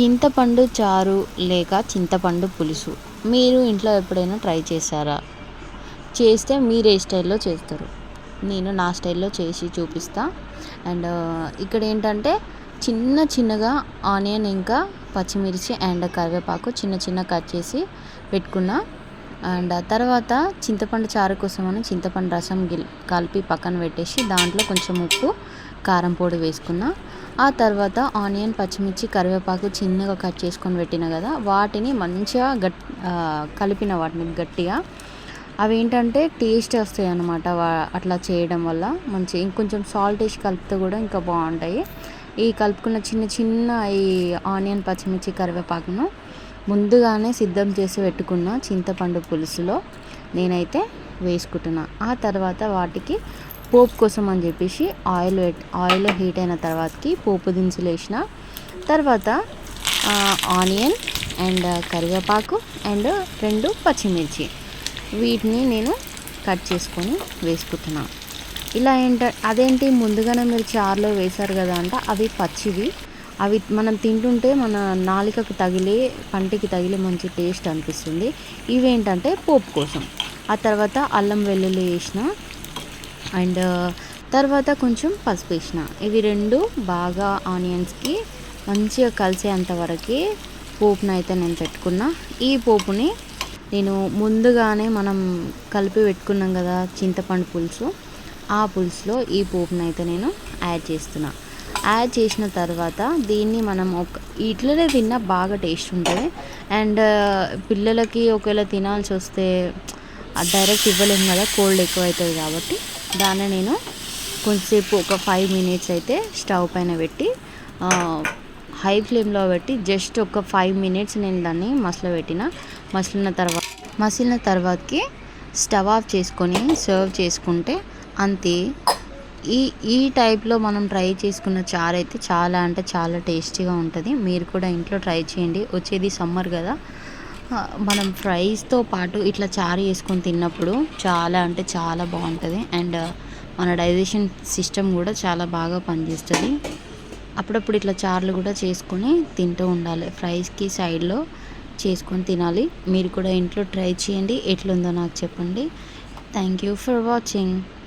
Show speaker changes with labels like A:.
A: చింతపండు చారు లేక చింతపండు పులుసు. మీరు ఇంట్లో ఎప్పుడైనా ట్రై చేశారా? చేస్తే మీరు ఏ స్టైల్లో చేస్తారు. నేను నా స్టైల్లో చేసి చూపిస్తా. అండ్ ఇక్కడ ఏంటంటే చిన్న చిన్నగా ఆనియన్ ఇంకా పచ్చిమిర్చి అండ్ కరివేపాకు చిన్న చిన్న కట్ చేసి పెట్టుకున్న అండ్ తర్వాత చింతపండు చారు కోసమని చింతపండు రసం గిల్ కలిపి పక్కన పెట్టేసి దాంట్లో కొంచెం ఉప్పు కారం పొడి వేసుకున్నా. ఆ తర్వాత ఆనియన్ పచ్చిమిర్చి కరివేపాకు చిన్నగా కట్ చేసుకొని పెట్టిన కదా వాటిని మంచిగా గట్ కలిపిన వాటిని గట్టిగా. అవి ఏంటంటే టేస్ట్ వస్తాయి అన్నమాట అట్లా చేయడం వల్ల. మంచి ఇంకొంచెం సాల్ట్ వేసి కలిపితే కూడా ఇంకా బాగుంటాయి. ఈ కలుపుకున్న చిన్న చిన్న ఈ ఆనియన్ పచ్చిమిర్చి కరివేపాకును ముందుగానే సిద్ధం చేసి పెట్టుకున్న చింతపండు పులుసులో నేనైతే వేసుకుంటున్నా. ఆ తర్వాత వాటికి పోపు కోసం అని చెప్పేసి ఆయిల్ ఆయిల్ హీట్ అయిన తర్వాతకి పోపు దినుసులు వేసిన తర్వాత ఆనియన్ అండ్ కరివేపాకు అండ్ రెండు పచ్చిమిర్చి. వీటిని నేను కట్ చేసుకొని వేసుకుంటున్నాను ఇలా ఏంట అదేంటి? ముందుగానే మీరు చారులో వేశారు కదా అంటే అవి పచ్చివి. అవి మనం తింటుంటే మన నాలికకు తగిలి పంటికి తగిలి మంచి టేస్ట్ అనిపిస్తుంది. ఇవేంటంటే పోపు కోసం. ఆ తర్వాత అల్లం వెల్లుల్లి వేసిన అండ్ తర్వాత కొంచెం పసుపు వేసిన. ఇవి రెండు బాగా ఆనియన్స్కి మంచిగా కలిసేంత వరకు పోపును అయితే నేను పెట్టుకున్నా. ఈ పోపుని నేను ముందుగానే మనం కలిపి పెట్టుకున్నాం కదా చింతపండు పులుసు. ఆ పులుసులో ఈ పోపును అయితే నేను యాడ్ చేస్తున్నా. యాడ్ చేసిన తర్వాత దీన్ని మనం ఒక ఇట్లనే తిన్నా బాగా టేస్ట్ ఉంటుంది. అండ్ పిల్లలకి ఒకవేళ తినాల్సి వస్తే డైరెక్ట్ ఇవ్వలేము కదా కోల్డ్ ఎక్కువ అవుతుంది కాబట్టి. దాన్ని నేను కొంచెంసేపు ఒక ఫైవ్ మినిట్స్ అయితే స్టవ్ పైన పెట్టి హై ఫ్లేమ్లో పెట్టి జస్ట్ ఒక ఫైవ్ మినిట్స్ నేను దాన్ని మసలు పెట్టిన. మసిలిన తర్వాత మసిలిన తర్వాతకి స్టవ్ ఆఫ్ చేసుకొని సర్వ్ చేసుకుంటే అంతే. ఈ ఈ టైప్లో మనం ట్రై చేసుకున్న చారు అయితే చాలా అంటే చాలా టేస్టీగా ఉంటుంది. మీరు కూడా ఇంట్లో ట్రై చేయండి. వచ్చేది సమ్మర్ కదా. మనం ఫ్రైస్తో పాటు ఇట్లా చారు వేసుకొని తిన్నప్పుడు చాలా అంటే చాలా బాగుంటుంది. అండ్ మన డైజెషన్ సిస్టమ్ కూడా చాలా బాగా పనిచేస్తుంది. అప్పుడప్పుడు ఇట్లా చారులు కూడా చేసుకొని తింటూ ఉండాలి. ఫ్రైస్కి సైడ్లో చేసుకొని తినాలి. మీరు కూడా ఇంట్లో ట్రై చేయండి. ఎట్లుందో నాకు చెప్పండి. Thank you for watching